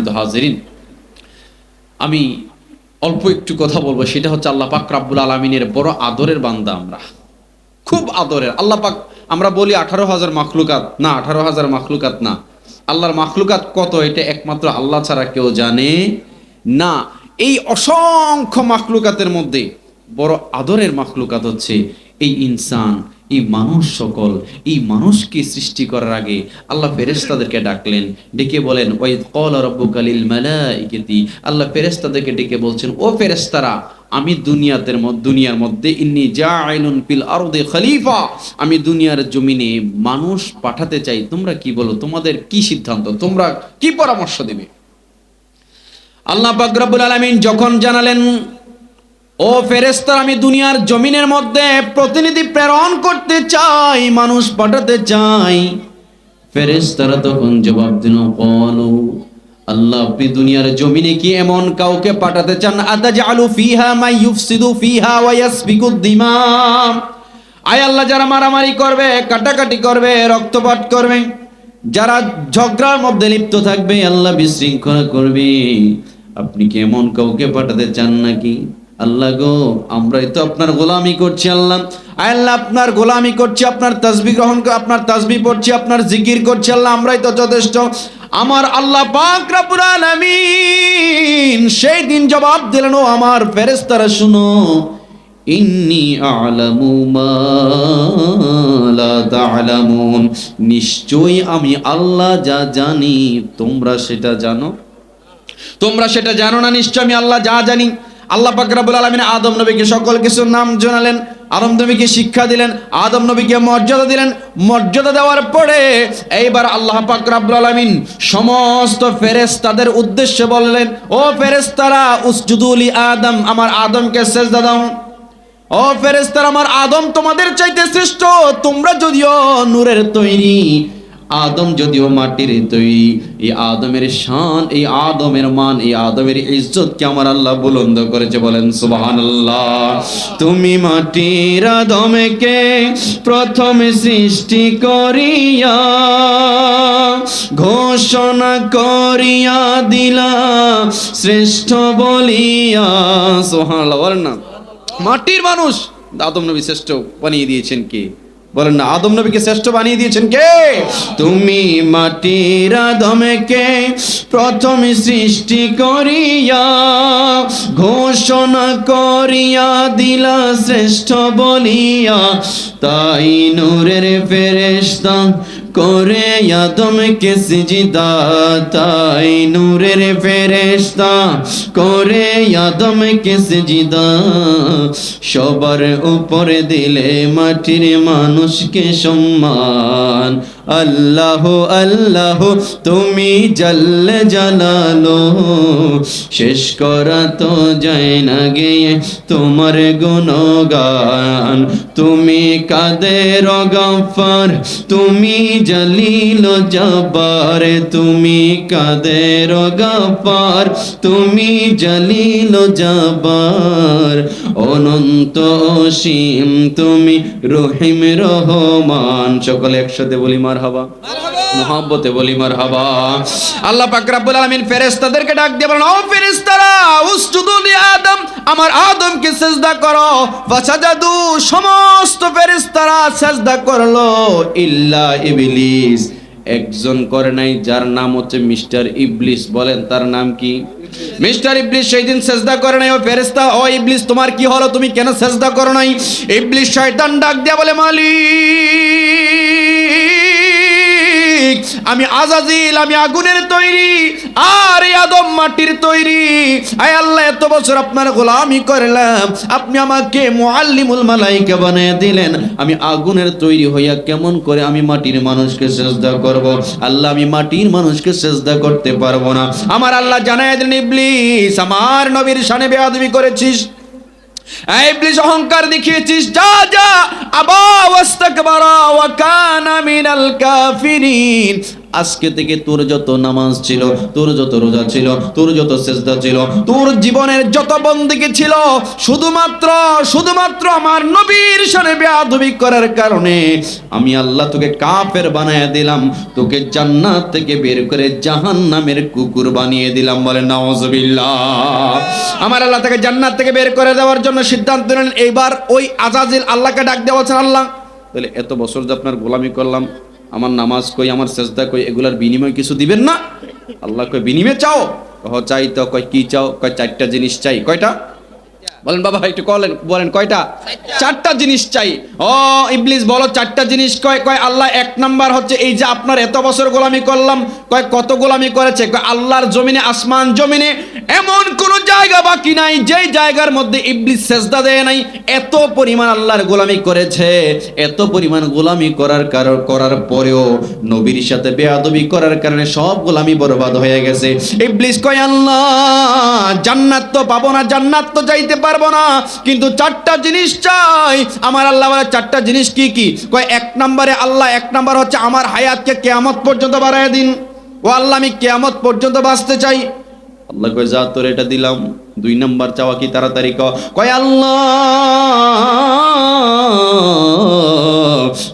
সম্মানিত হাজিরিন, আমি অল্প একটু কথা বলব, সেটা হচ্ছে আল্লাহ পাক রাব্বুল আলমিনের বড় আদরের বান্দা আমরা। খুব আদরের, আল্লাহ পাক, আমরা বলি আঠারো হাজার মাখলুকাত, না, আঠারো হাজার মাখলুকাত না। আল্লাহর মাখলুকাত কত, এটা একমাত্র আল্লাহ ছাড়া কেউ জানে না। এই অসংখ্য মাখলুকাতের মধ্যে বড় আদরের মাখলুকাত হচ্ছে এই ইনসান। এই মানুষ সকল, এই মানুষকে সৃষ্টি করার আগে আল্লাহ ফেরেশতাদেরকে ডাকলেন, ডেকে বলেন ওই কল রব্বুকালিল মালাইকাতি আল্লাহ ফেরেশতাদেরকে ডেকে বলছেন, ও ফেরেশতারা, আমি দুনিয়াদের মধ্যে দুনিয়ার মধ্যে, ইন্নি জাআইলুন ফিল আরদে খলিফা আমি দুনিয়ার জমিনে মানুষ পাঠাতে চাই, তোমরা কি বলো, তোমাদের কি সিদ্ধান্ত, তোমরা কি পরামর্শ দেবে? আল্লাহ পাক রব্বুল আলামিন যখন জানালেন ও ফেরেস্তার আমি দুনিয়ার জমিনের মধ্যে প্রতিনিধি প্রেরণ করতে চাই, মানুষ পাঠাতে চাই। ফেরেস্তারা তখন জবাব দিল কলু আল্লাহ আপনি দুনিয়ার জমিনে কি এমন কাউকে পাঠাতে চান? আতাজআলু ফিহা মাই ইউফসিদু ফিহা ওয়া ইয়াসফিকু দিমা আয় আল্লাহ, যারা মারামারি করবে, কাটাকাটি করবে, রক্তপাত করবে, যারা ঝগড়ার মধ্যে লিপ্ত থাকবে, আল্লাহ বিশৃঙ্খলা করবে। আপনি কি এমন কাউকে পাঠাতে চান নাকি? আল্লাহ গো, আমরাই তো আপনার গোলামি করছি আল্লাহ। আল্লাহ, আপনার গোলামি করছি, আপনার তাসবি গ্রহণ আপনার তাসবি পড়ছি, আপনার জিকির করছি আল্লাহ, আমরাই তো যথেষ্ট। আমার আল্লাহ পাক রব্বুল আলামিন সেই দিন জবাব দিলেন, ও আমার ফেরেশতারা, শুনো, ইন্নি নিশ্চয়ই আমি আল্লাহ যা জানি, তোমরা সেটা জানো। তোমরা সেটা জানো না নিশ্চয় আমি আল্লাহ যা জানি। আল্লাহ পাক রাব্বুল আলামিন আদম নবীকে সকল কিছুর নাম জানালেন আদম নবীকে শিক্ষা দিলেন আদম নবীকে মর্যাদা দিলেন। মর্যাদা দেওয়ার পরে এইবার আল্লাহ পাক রাব্বুল আলামিন সমস্ত ফেরেশতাদের উদ্দেশ্যে বললেন, ও ফেরেশতারা উসজুদুলি আদম, আমার আদমকে সেজদা দাও। ও ফেরেস্তার আমার আদম তোমাদের চাইতে শ্রেষ্ঠ, তোমরা যদিও নূরের তৈরি আদম যদিও মাটির তৈরি এই আদমের শান, এই আদমের মান, এই আদমের ইজ্জতকে আমার আল্লাহ বুলন্দ করেছে বলেন, সুবহানাল্লাহ। তুমি মাটির আদমকে প্রথমে সৃষ্টি করিয়া ঘোষণা করিয়া দিলা, শ্রেষ্ঠ বলিয়া। সুবহানাল্লাহ, বলেন না। মাটির মানুষ, আদম নবী শ্রেষ্ঠ বানিয়ে দিয়েছেন কে? বলেন না, আদম নবীকে শ্রেষ্ঠ বানিয়ে দিয়েছেন কে? তুমি মাটির আদমকে প্রথম সৃষ্টি করিয়া, ঘোষণা করিয়া দিলা শ্রেষ্ঠ বলিয়া, তাই নূরের ফেরেশতা করে আদমকে সিজদা, তাই নূরের ফেরেশতা করে আদমকে সিজদা। সবার উপরে দিলে মাটির মানুষকে সম্মান। আল্লাহ আল্লাহ, তুমি জাল্লে জালালো। শেষ করা তো যায় না গিয়ে তোমার গুণগান। তুমি কাদের গফর তুমি জলিল জবার তুমি কাদের গফর তুমি জলিল জবার অনন্ত অসীম তুমি রহিম রহমান। সকলে একসাথে বলি মার হাবা মোহাম্মতে বলি মার হাবা আল্লাহ পাক রাব্বুল আলামিন ফেরেশতাদেরকে ডাক দিয়ে বলেন, ও ফেরেশতারা, উসজুদু লি আদম, আমার আদমকে সিজদা করো। ফাসাজাদু সমস্ত ফেরেশতারা সিজদা করল। ইল্লা ইবলিস, একজন করে নাই, যার নাম হচ্ছে মিস্টার ইবলিস। বলেন, তার নাম কি? মিস্টার ইবলিস সেই দিন সেজদা করে নাই, ও ফেরেস্তা ও ইবলিস, তোমার কি হলো? তুমি কেন সেজদা করো নাই? ইবলিস শয়তান ডাক দিয়া বলে, মালিক! আমি আজাজিল, আমি আগুনের তৈরি, আর আদম মাটির তৈরি। আয় আল্লাহ, এত বছর আপনার গোলামি করলাম, আপনি আমাকে মুআল্লিমুল মালাইকা বানিয়ে দিলেন। আমি আগুনের তৈরি হইয়া কেমন করে আমি মাটির মানুষকে সেজদা করব? আল্লাহ, আমি মাটির মানুষকে সেজদা করতে পারব না। আমার আল্লাহ জানাই দিলেন, ইবলিস, আমার নবীর শানে বেয়াদবি করেছিস। ইবলিস অহংকার দেখিয়েছিস যা যা আবা ওয়াস্তাকবারা ওয়া কানা মিনাল কাফিরিন। আজকে থেকে তোর যত নামাজ ছিল, তোর যত রোজা ছিল, তোর যত সেজদা ছিল, তোর জীবনের যত বন্দিকে ছিল, শুধুমাত্র শুধুমাত্র আমার নবীর সাথে বেয়াদবি করার কারণে আমি আল্লাহ তোকে কাফের বানায় দিলাম, তোকে জান্নাত থেকে বের করে জাহান্নামের কুকুর বানিয়ে দিলাম বলে নাউজুবিল্লাহ আমার আল্লাহ তাকে জান্নাত থেকে বের করে দেওয়ার জন্য সিদ্ধান্ত নিলেন, এইবার ওই আজাজিল আল্লাহকে ডাক দেওয়া আল্লাহ তাহলে এত বছর যে আপনার গোলামি করলাম আমার নামাজ কই, আমার সেজদা কই, এগুলার বিনিময় কিছু দিবেন না। আল্লাহ কই বিনিময় চাও? কহ, চাই তো, কয়, কি চাও? কয়, চারটা জিনিস চাই। কয়টা? বলেন বাবা একটু কলেন বলেন কয়টা? চারটা। জিনিস চাই। ও ইবলিস বলো চারটা জিনিস কয় কয় আল্লাহ এক নাম্বার হচ্ছে এই যে আপনার এত বছর গোলামি করলাম কয় কত গোলামি করেছে কয় আল্লাহর জমিনে আসমান জমিনে এমন কোন জায়গা বাকি নাই যেই জায়গার মধ্যে ইবলিস সেজদা দেয় নাই এত পরিমাণ আল্লাহর গোলামি করেছে এত পরিমাণ গোলামি করার কারণ করার পরেও নবীর সাথে বেয়াদবি করার কারণে সব গোলামি বরবাদ হয়ে গেছে। ইবলিস কয় আল্লাহ জান্নাত তো পাবো না জান্নাত তো যাইতে পারব না। কিন্তু চারটা জিনিস চাই। আমার আল্লাহ বলে, চারটা জিনিস কি কি? কয়, এক নম্বরে আল্লাহ, এক নম্বর হচ্ছে আমার হায়াতকে কেয়ামত পর্যন্ত বাড়ায় দিন। ও আল্লাহ, আমি কেয়ামত পর্যন্ত বাঁচতে চাই। আল্লাহ কয়, যা তোর এটা দিলাম। দুই নম্বর চাওয়া কি তাড়াতাড়ি কয়, আল্লাহ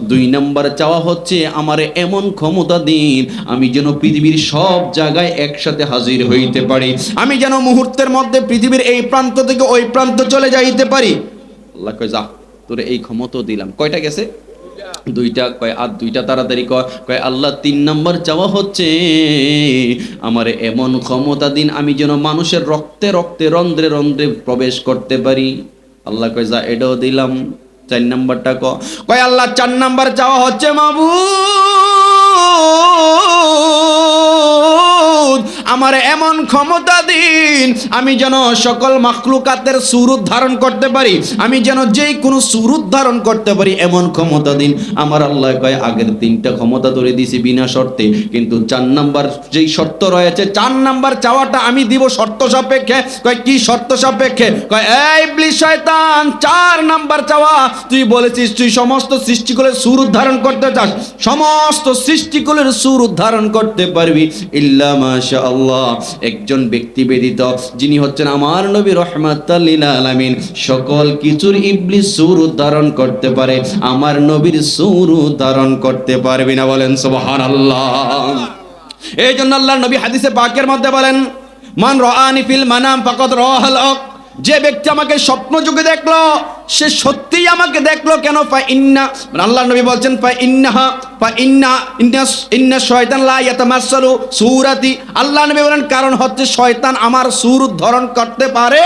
দুই নাম্বার চাওয়া হচ্ছে, আমার এমন ক্ষমতা দিন, আমি যেন পৃথিবীর সব জায়গায় একসাথে হাজির হইতে পারি। আমি যেন মুহূর্তের মধ্যে পৃথিবীর এই প্রান্ত থেকে ওই প্রান্ত চলে যাইতে পারি। আল্লাহ কয়, যা, তোরে এই ক্ষমতা দিলাম। কয়টা গেছে? দুইটা, কয়, আর দুইটা তাড়াতাড়ি কয় কয়, আল্লাহ, তিন নম্বর চাওয়া হচ্ছে, আমার এমন ক্ষমতা দিন, আমি যেন মানুষের রক্তে রক্তে, রন্ধ্রে রন্ধ্রে প্রবেশ করতে পারি। আল্লাহ কয়, যা, এটাও দিলাম। চার নাম্বারটা কয় আল্লাহ চার নাম্বার চাওয়া হচ্ছে মাবু আমার এমন ক্ষমতা দিন, আমি যেন সকল মাখলুকাতের সুরুত ধারণ করতে পারি, আমি যেন যেই কোনো সুরুত ধারণ করতে পারি এমন ক্ষমতা দিন। আমার আল্লাহ কয়, আগের তিনটা ক্ষমতা ধরে দিছি বিনা শর্তে, কিন্তু চার নাম্বার যেই শর্ত রয়েছে, চার নাম্বার চাওয়াটা আমি দিব শর্ত সাপেক্ষে। কয়, কি শর্ত সাপেক্ষে? কয়, এই ইবলিস শয়তান, চার নাম্বার চাওয়া, তুই বলেছিস তুই সমস্ত সৃষ্টিকুলের সুর উদ্ধারণ করতে চাস, সমস্ত সৃষ্টিকুলের সুর উদ্ধারণ করতে পারবি। ইল্লা মাশা আল্লাহ, একজন ব্যক্তি ব্যতীত, যিনি হচ্ছেন আমার নবী রহমাতাল্লিল আলামিন, সকল কিছুর ইবলিস সুর উদ্ধারণ করতে পারে, আমার নবীর সুর উদ্ধারণ করতে পারবি না বলেন সুবহানাল্লাহ। এই জন্য আল্লাহ নবী হাদিসে পাকের মধ্যে বলেন, মান রাআনি ফিল মানাম ফাকাদ রাহাল যে ব্যক্তি আমাকে স্বপ্ন যুগে দেখল সে সত্যিই আমাকে দেখল কেন? ফা ইন্না মানে আল্লাহ নবী বলছেন, ফা ইন্নাহা, ফা ইন্না ইন্না ইন্না শয়তান লা ইয়াতামাসসালু সূরাতি। আল্লাহ নবী বলেন, কারণ হচ্ছে শয়তান আমার সুর ধারণ করতে পারে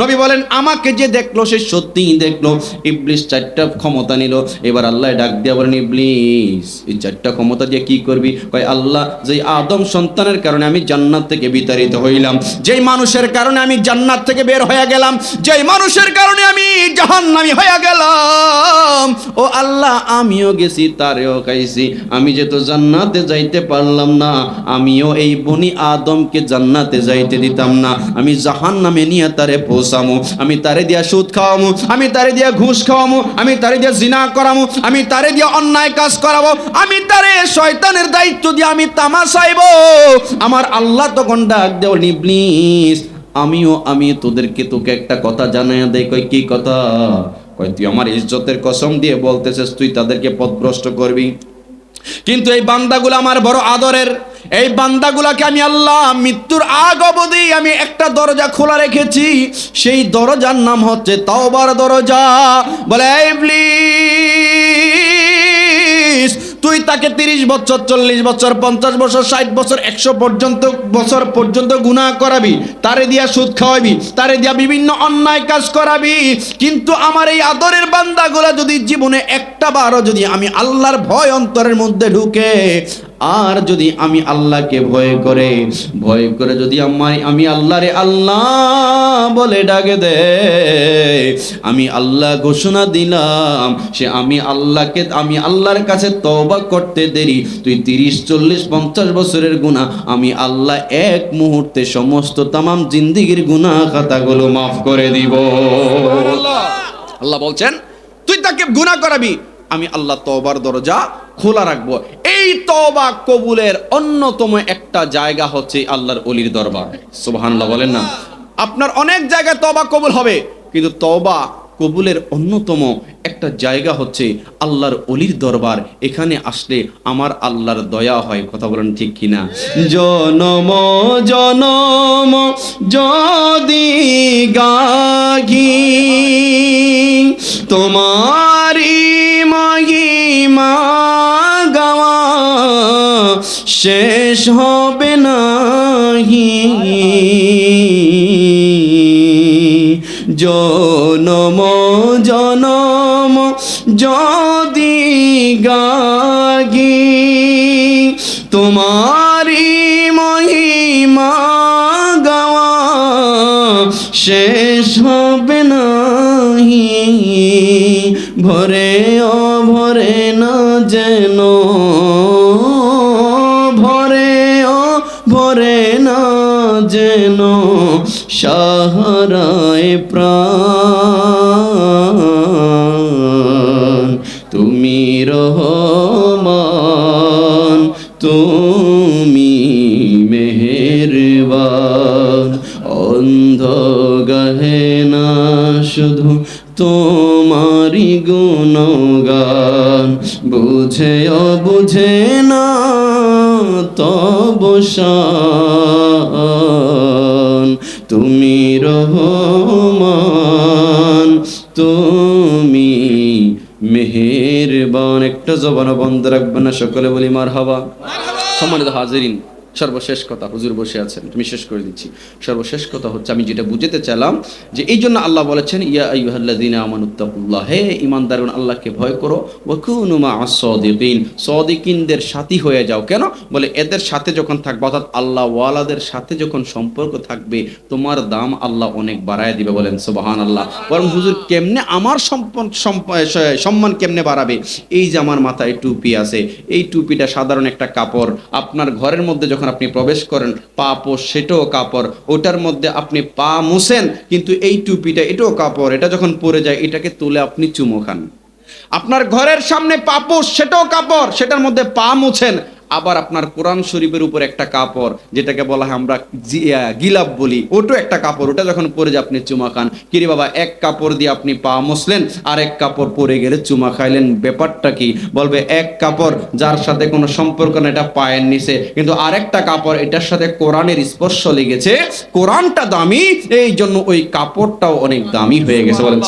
নবী বলেন, আমাকে যে দেখল, সে সত্যিই দেখল। ইবলিস চারটা ক্ষমতা নিল। এবার আল্লাহ ডাক দিয়া বলেন, ইবলিস, এই চারটা ক্ষমতা দিয়ে কি করবি? কয়, আল্লাহ যে আদম সন্তানের কারণে আমি জান্নাত থেকে বিতাড়িত হইলাম, যেই মানুষের কারণে আমি জান্নাত থেকে বের হয়ে গেলাম, যেই মানুষের কারণে আমি জাহান্নামী হয়ে গেলাম। ও আল্লাহ, আমিও গেছি, তারেও খাইছি। আমি যে তো জান্নাতে যাইতে পারলাম না, আমিও এই বনি আদমকে জান্নাতে যাইতে দিতাম না। আমি জাহান্নামে নিয়ে তারে পৌঁছামু, আমি তারে দিয়া সুদ খাওয়ামু, আমি তারে দিয়া ঘুষ খাওয়ামু, আমি তারে দিয়া জিনা করামু, আমি তারে দিয়া অন্যায় কাজ করাবো, আমি তারে শয়তানের দায়িত্ব দিয়ে আমি তামাশাইব আমার আল্লাহ তখন ডাক দেও নিবলিস আমিও আমি তোদেরকে তোকে একটা কথা জানাইয়া দেয় কই কি কথা? কই তুই আমার ইজ্জতের কসম দিয়ে বলতেছিস, তুই তাদেরকে পথভ্রষ্ট করবি। কিন্তু এই বান্দাগুলো আমার বড় আদরের। এই বান্দাগুলাকে আমি আল্লাহ মৃত্যুর আগ অবধি আমি একটা দরজা খোলা রেখেছি। সেই দরজার নাম হচ্ছে তাওবার দরজা। বলে "এই ইবলিস তুই তাকে তিরিশ বছর, চল্লিশ বছর, পঞ্চাশ বছর, ষাট বছর, একশো পর্যন্ত বছর পর্যন্ত গুণা করাবি, তারে দিয়া সুদ খাওয়াবি, তারে দিয়া বিভিন্ন অন্যায় কাজ করাবি। কিন্তু আমার এই আদরের বান্দাগুলা যদি জীবনে একটা বারও যদি আমি আল্লাহর ভয় অন্তরের মধ্যে ঢুকে আর যদি আমি আল্লাহকে ভয় করে ভয় করে যদি আমায় আমি আল্লাহরে আল্লাহ বলে ডাকে দে আমি আল্লাহ ঘোষণা দিলাম সে আমি আল্লাহকে আমি আল্লাহর কাছে তওবা করতে দেরি তুই তিরিশ চল্লিশ পঞ্চাশ বছরের গুণা আমি আল্লাহ এক মুহূর্তে সমস্ত তামাম জিন্দিগির গুণা খাতাগুলো মাফ করে দিব। আল্লাহ বলছেন তুই তাকে গুণা করাবি আমি আল্লাহ তওবার দরজা খোলা রাখব। এই তবা কবুলের অন্যতম একটা জায়গা হচ্ছে আল্লাহর অলির দরবার। সুবহানাল্লাহ, বলেন না? আপনার অনেক জায়গায় তবা কবুল হবে, কিন্তু তবা কবুলের অন্যতম একটা জায়গা হচ্ছে আল্লাহর অলির দরবার। এখানে আসলে আমার আল্লাহর দয়া হয়, কথা বলেন ঠিক কিনা? জনম জনম, যদি গাগি তোমারি মহিমা গাওয়া শেষ হবে নাহি। জনম জনম যদি গাগি তোমারি মহিমা গাওয়া শেষ হবে নাহি ভরে ও ভরে না যেন, ভরে ও ভরে না যেন সাহারায় প্রাণ। তুমি রহমান তুমি বুঝে বুঝে না তব তুমি রহমান তুমি মেহেরবান। একটা জবান বন্ধ রাখবে না সকলে বলি মার হাবা সম্মানিত হাজিরিন সর্বশেষ কথা, হুজুর বসে আছেন তুমি শেষ করে দিচ্ছি। সর্বশেষ কথা হচ্ছে, আমি যেটা বুঝতে চাইলাম, যে এই জন্য আল্লাহ বলেছেন, ইয়া আইয়ুহাল্লাযীনা আমানুত্তাকুল্লাহ হে ঈমানদারগণ, আল্লাহকে ভয় করো ওয়া কুনু মা'আস সাদিকিন, সাদিকিনদের সাথী হয়ে যাও। কেন? বলে এদের সাথে যখন থাকবে, অর্থাৎ আল্লাহ ওয়ালাদের সাথে যখন সম্পর্ক থাকবে, তোমার দাম আল্লাহ অনেক বাড়ায় দিবে বলেন, সুবহানাল্লাহ। বরং হুজুর কেমনে আমার সম্মান কেমনে বাড়াবে? এই যে আমার মাথায় টুপি আছে, এই টুপিটা সাধারণ একটা কাপড়, আপনার ঘরের মধ্যে যখন আপনি প্রবেশ করেন, পা পো সেটাও কাপড়, ওটার মধ্যে আপনি পা মুছেন, কিন্তু এই টুপিটা, এটাও কাপড়, এটা যখন পরে যায়, এটাকে তুলে আপনি চুমো খান। আপনার ঘরের সামনে পাপোষ সেটাও কাপড়, সেটার মধ্যে পা মুছেন আবার আপনার কোরআন শরীফের উপর একটা কাপড়, যেটাকে বলা হয় আমরা গিলাপ বলি। ওটাও একটা কাপড়, ওটা যখন পরে যে আপনি চুমা খান কিরে বাবা, এক কাপড় দিয়ে আপনি পা মুছলেন আর এক কাপড় পরে গেলে চুমা খাইলেন, ব্যাপারটা কি? বলবে এক কাপড় যার সাথে কোনো সম্পর্ক না এটা পায়ের নিচে। কিন্তু আরেকটা কাপড়, এটার সাথে কোরআনের স্পর্শ লেগেছে। কোরআনটা দামি এই জন্য ওই কাপড়টাও অনেক দামি হয়ে গেছে। বলেন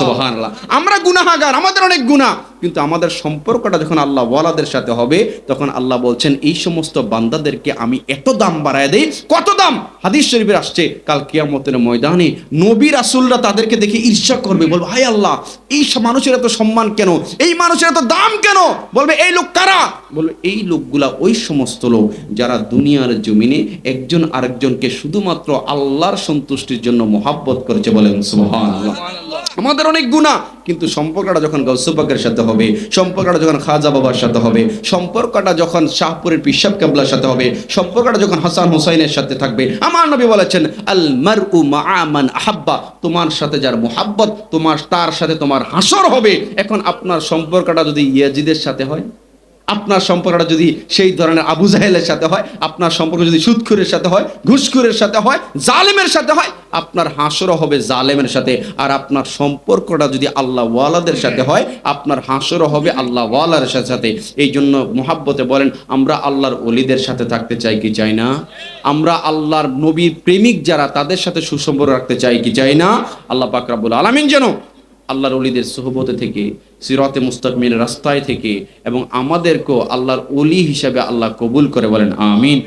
আমরা গুনাহাগার, আমাদের অনেক গুনাহ। কিন্তু আমাদের সম্পর্কটা যখন আল্লাহ ওয়ালাদের সাথে হবে, তখন আল্লাহ বলছেন, এই সমস্ত বান্দাদেরকে আমি এত দাম বাড়ায় দেই, কত দাম? হাদিস শরীফের আসছে, কাল কিয়ামতের ময়দানে নবী রাসূলরা তাদেরকে দেখে ঈর্ষা করবে, বলবে, হায় আল্লাহ, এই মানুষের এত সম্মান কেন? এই মানুষের এত দাম কেন? বলবে, এই লোক কারা? বলবে, এই লোকগুলা ওই সমস্ত লোক যারা দুনিয়ার জমিনে একজন আরেকজনকে শুধুমাত্র আল্লাহর সন্তুষ্টির জন্য মোহাব্বত করেছে বলেন, সুবহানাল্লাহ। আমাদের অনেক গুণা কিন্তু সম্পর্কটা যখন গৌসুপাকের সাথে হবে, সম্পর্কটা যখন খাজা বাবার সাথে হবে, সম্পর্কটা যখন শাহপুরের পিসাব কেবলার সাথে হবে, সম্পর্কটা যখন হাসান হুসাইনের সাথে থাকবে, আমার নবী বলেছেন, আল মার উ মান আহাব্বা তোমার সাথে যার মোহাব্বত, তোমার, তার সাথে তোমার হাসর হবে। এখন আপনার সম্পর্কটা যদি ইয়াজিদের সাথে হয়? আপনার সম্পর্কটা যদি সেই ধরনের আবু জাহেলের সাথে হয়, আপনার সম্পর্ক যদি সুদখুরের সাথে হয়, ঘুষখুরের সাথে হয়, জালেমের সাথে হয়, আপনার হাসরও হবে জালেমের সাথে। আর আপনার সম্পর্কটা যদি আল্লাহ ওয়ালাদের সাথে হয়, আপনার হাসরও হবে আল্লাহ ওয়ালার সাথে এই জন্য মোহাব্বতে বলেন, আমরা আল্লাহর অলিদের সাথে থাকতে চাই কি চাই না? আমরা আল্লাহর নবীর প্রেমিক যারা, তাদের সাথে সুসম্পর্ক রাখতে চাই কি চাই না? আল্লাহ পাক রাব্বুল আলামিন যেন আল্লাহর অলিদের সোহবতে থেকে সিরাতে মুস্তকমিল রাস্তায় থেকে এবং আমাদেরকেও আল্লাহর অলি হিসাবে আল্লাহ কবুল করে বলেন আমিন।